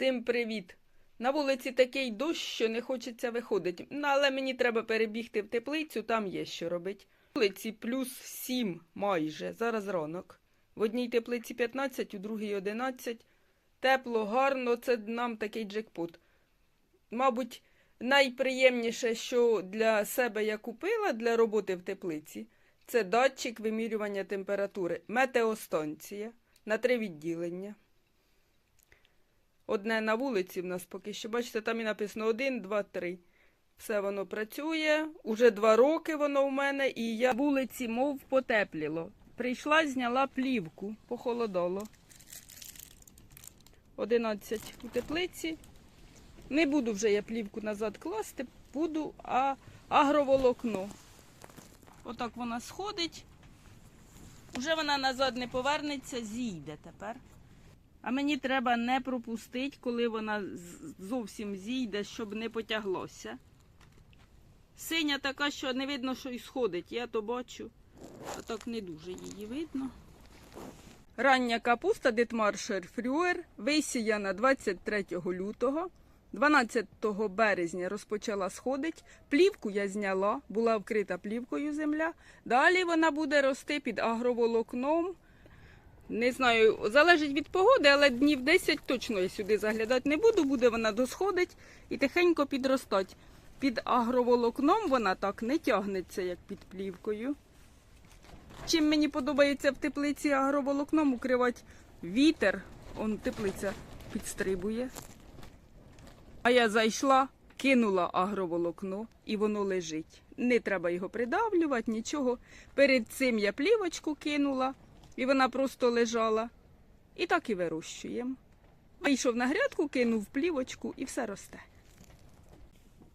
Всім привіт! На вулиці такий дощ, що не хочеться виходити. Ну, але мені треба перебігти в теплицю, там є що робити. Вулиці плюс 7 майже, зараз ранок. В одній теплиці 15, у другій 11. Тепло, гарно, це нам такий джекпот. Мабуть, найприємніше, що для себе я купила для роботи в теплиці, це датчик вимірювання температури, метеостанція на три відділення. Одне на вулиці в нас поки що. Бачите, там і написано 1, 2, 3. Все воно працює. Уже два роки воно в мене, і я вулиці, мов потепліло. Прийшла, зняла плівку, похолодало. 11 у теплиці. Не буду вже я плівку назад класти, буду а агроволокно. Отак вона сходить. Уже вона назад не повернеться, зійде тепер. А мені треба не пропустити, коли вона зовсім зійде, щоб не потяглося. Синя така, що не видно, що і сходить. Я то бачу, а так не дуже її видно. Рання капуста Дитмаршер Фрюер висіяна 23 лютого. 12 березня розпочала сходить. Плівку я зняла, була вкрита плівкою земля. Далі вона буде рости під агроволокном. Не знаю, залежить від погоди, але днів 10 точно я сюди заглядати не буду. Буде вона досходить і тихенько підростать. Під агроволокном вона так не тягнеться, як під плівкою. Чим мені подобається в теплиці агроволокном укривати вітер, он теплиця підстрибує. А я зайшла, кинула агроволокно і воно лежить. Не треба його придавлювати, нічого. Перед цим я плівочку кинула, і вона просто лежала. І так і вирощуємо. Вийшов на грядку, кинув плівочку і все росте.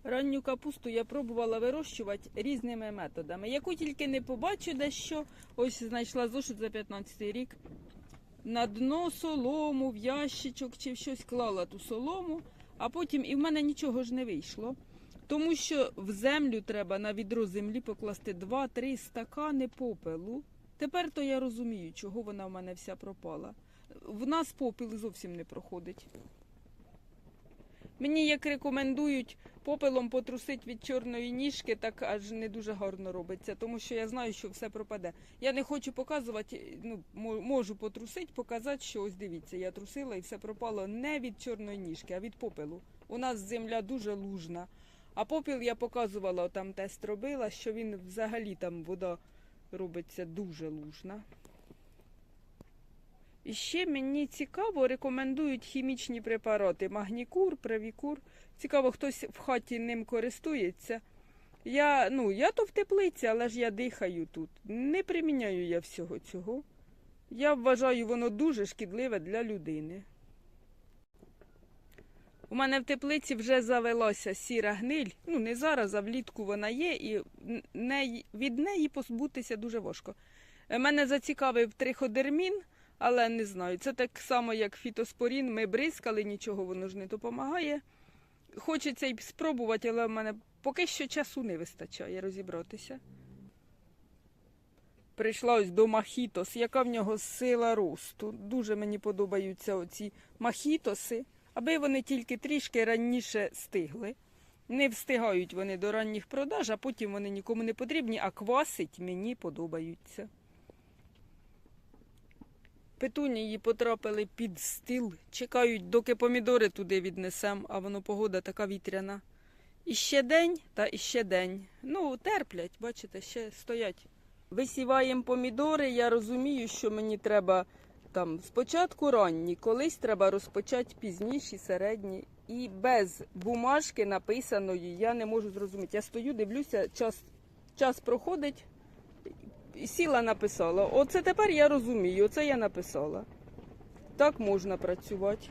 Ранню капусту я пробувала вирощувати різними методами. Яку тільки не побачу дещо, ось знайшла зошит за 15 рік. На дно солому, в ящичок чи в щось клала ту солому, а потім і в мене нічого ж не вийшло. Тому що в землю треба на відро землі покласти 2-3 стакани попелу. Тепер то я розумію, чого вона в мене вся пропала. В нас попіл зовсім не проходить. Мені як рекомендують попелом потрусить від чорної ніжки, так аж не дуже гарно робиться, тому що я знаю, що все пропаде. Я не хочу показувати, ну можу потрусити, показати, що ось дивіться, я трусила і все пропало не від чорної ніжки, а від попелу. У нас земля дуже лужна. А попіл я показувала, там тест робила, що він взагалі там вода робиться дуже лужна. І ще мені цікаво, рекомендують хімічні препарати Магнікур, Превікур. Цікаво, хтось в хаті ним користується. Я, ну, я то в теплиці, але ж я дихаю тут. Не приміняю я всього цього. Я вважаю, воно дуже шкідливе для людини. У мене в теплиці вже завелася сіра гниль. Ну, не зараз, а влітку вона є, і від неї позбутися дуже важко. Е, Мене зацікавив триходермін, але не знаю. Це так само, як фітоспорін. Ми бризкали, нічого воно ж не допомагає. Хочеться й спробувати, але в мене поки що часу не вистачає розібратися. Прийшла ось до махітос, яка в нього сила росту. Дуже мені подобаються оці махітоси, аби вони тільки трішки раніше стигли. Не встигають вони до ранніх продаж, а потім вони нікому не потрібні, а квасить мені подобаються. Петунії потрапили під стіл, чекають, доки помідори туди віднесем, а воно погода така вітряна. І ще день та іще день. Ну, терплять, бачите, ще стоять. Висіваємо помідори, я розумію, що мені треба там спочатку ранні, колись треба розпочати пізніші, середні. І без бумажки написаної я не можу зрозуміти. Я стою, дивлюся, час, час проходить, сіла написала. Оце тепер я розумію, оце я написала. Так можна працювати.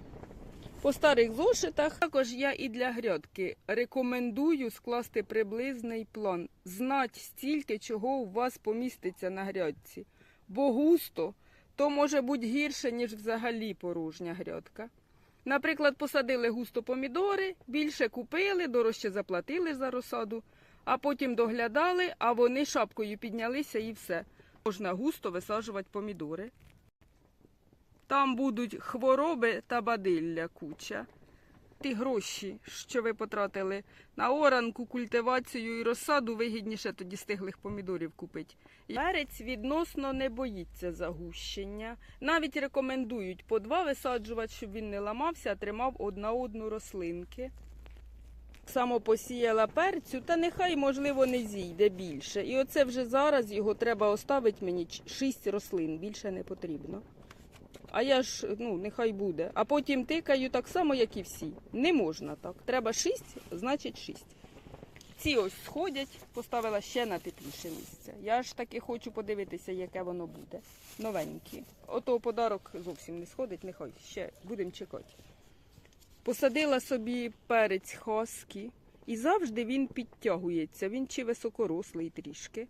По старих зошитах також я і для грядки рекомендую скласти приблизний план, знати стільки, чого у вас поміститься на грядці. Бо густо то може бути гірше, ніж взагалі порожня грядка. Наприклад, посадили густо помідори, більше купили, дорожче заплатили за розсаду, а потім доглядали, а вони шапкою піднялися і все. Можна густо висаджувати помідори. Там будуть хвороби та бадилля куча. Ті гроші, що ви потратили на оранку, культивацію і розсаду, вигідніше тоді стиглих помідорів купити. Перець відносно не боїться загущення. Навіть рекомендують по два висаджувати, щоб він не ламався, а тримав одна одну рослинки. Само посіяла перцю, та нехай, можливо, не зійде більше. І оце вже зараз його треба оставити мені шість рослин, більше не потрібно. А я ж, ну, нехай буде. А потім тикаю так само, як і всі. Не можна так. Треба шість, значить шість. Ці ось сходять, поставила ще на тепліше місце. Я ж таки хочу подивитися, яке воно буде. Новенькі. Ото подарок зовсім не сходить, нехай ще будемо чекати. Посадила собі перець хаскі, і завжди він підтягується. Він чи високорослий трішки.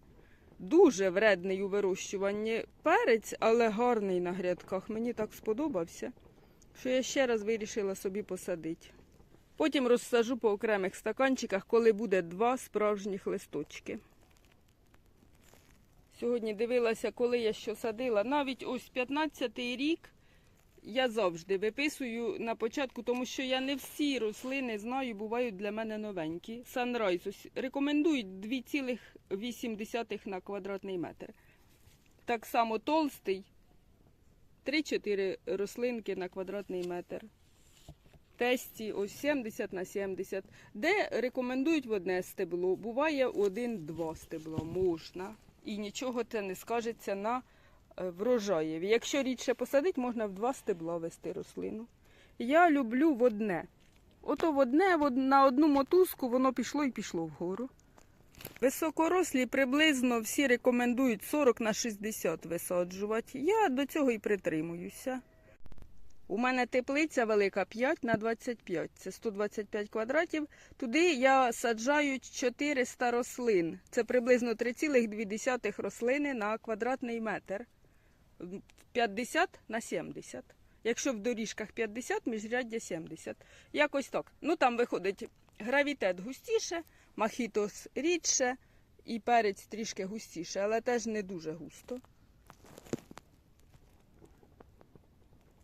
Дуже вредний у вирощуванні перець, але гарний на грядках. Мені так сподобався, що я ще раз вирішила собі посадити. Потім розсажу по окремих стаканчиках, коли буде два справжніх листочки. Сьогодні дивилася, коли я що садила. Навіть ось 15-й рік я завжди виписую на початку, тому що я не всі рослини знаю, бувають для мене новенькі. Ось рекомендують 2,8 на квадратний метр. Так само толстий 3-4 рослинки на квадратний метр. Тесті ось 70 на 70, де рекомендують в одне стебло. Буває один-два стебла, можна. І нічого це не скажеться на врожаєві. Якщо рідше посадити, можна в два стебла вести рослину. Я люблю в. Ото в одне, на одну мотузку воно пішло і пішло вгору. Високорослі приблизно всі рекомендують 40 на 60 висаджувати. Я до цього і притримуюся. У мене теплиця велика 5 на 25, це 125 квадратів. Туди я саджаю 400 рослин. Це приблизно 3,2 рослини на квадратний метр. 50 на 70. Якщо в доріжках 50, міжряддя 70. Якось так. Ну там виходить гравітет густіше, махітос рідше і перець трішки густіше, але теж не дуже густо.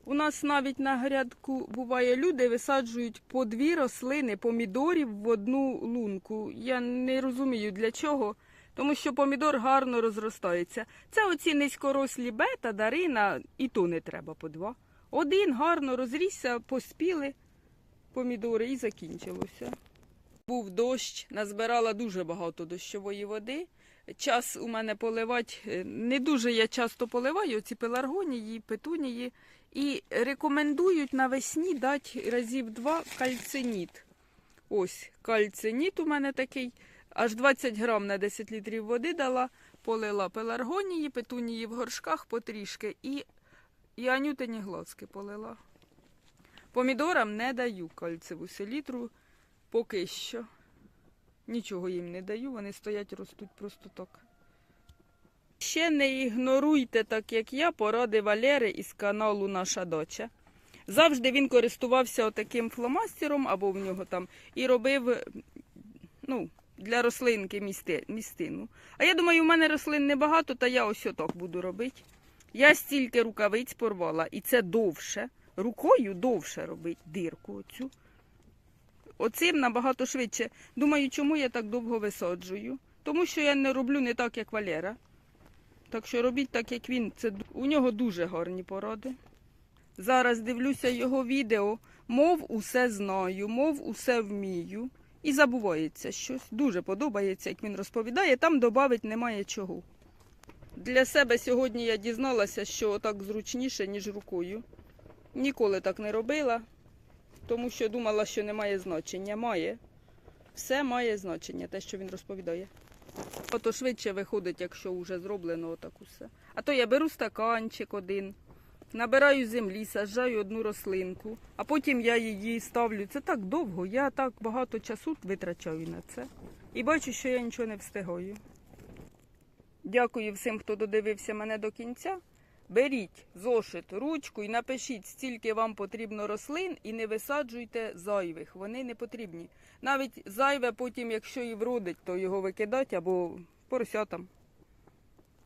У нас навіть на грядку буває люди висаджують по дві рослини помідорів в одну лунку. Я не розумію для чого, тому що помідор гарно розростається. Це оці низькорослі бета, дарина, і то не треба по два. Один гарно розрісся, поспіли помідори і закінчилося. Був дощ, назбирала дуже багато дощової води. Час у мене поливати, е, не дуже я часто поливаю ці пеларгонії, петунії. І рекомендують навесні дати разів два кальциніт. Ось кальциніт у мене такий. Аж 20 грам на 10 літрів води дала, полила пеларгонії, петунії в горшках потрішки і, і анютині глазки полила. Помідорам не даю кальцеву селітру поки що. Нічого їм не даю, вони стоять, ростуть просто так. Ще не ігноруйте, так як я, поради Валери із каналу Наша доча. Завжди він користувався отаким фломастером або в нього там і робив ну, для рослинки місти, містину. А я думаю, у мене рослин небагато, та я ось отак буду робити. Я стільки рукавиць порвала, і це довше. Рукою довше робить дирку оцю. Оцим набагато швидше. Думаю, чому я так довго висаджую? Тому що я не роблю не так, як Валера. Так що робіть так, як він. Це у нього дуже гарні поради. Зараз дивлюся його відео, мов усе знаю, мов усе вмію. І забувається щось. Дуже подобається, як він розповідає, там додати немає чого. Для себе сьогодні я дізналася, що так зручніше, ніж рукою. Ніколи так не робила, тому що думала, що немає значення. Має. Все має значення, те, що він розповідає. Ото швидше виходить, якщо вже зроблено отак усе. А то я беру стаканчик один, набираю землі, саджаю одну рослинку, а потім я її ставлю. Це так довго, я так багато часу витрачаю на це. І бачу, що я нічого не встигаю. Дякую всім, хто додивився мене до кінця. Беріть зошит, ручку і напишіть, стільки вам потрібно рослин, і не висаджуйте зайвих. Вони не потрібні. Навіть зайве потім, якщо і вродить, то його викидать або поросятам.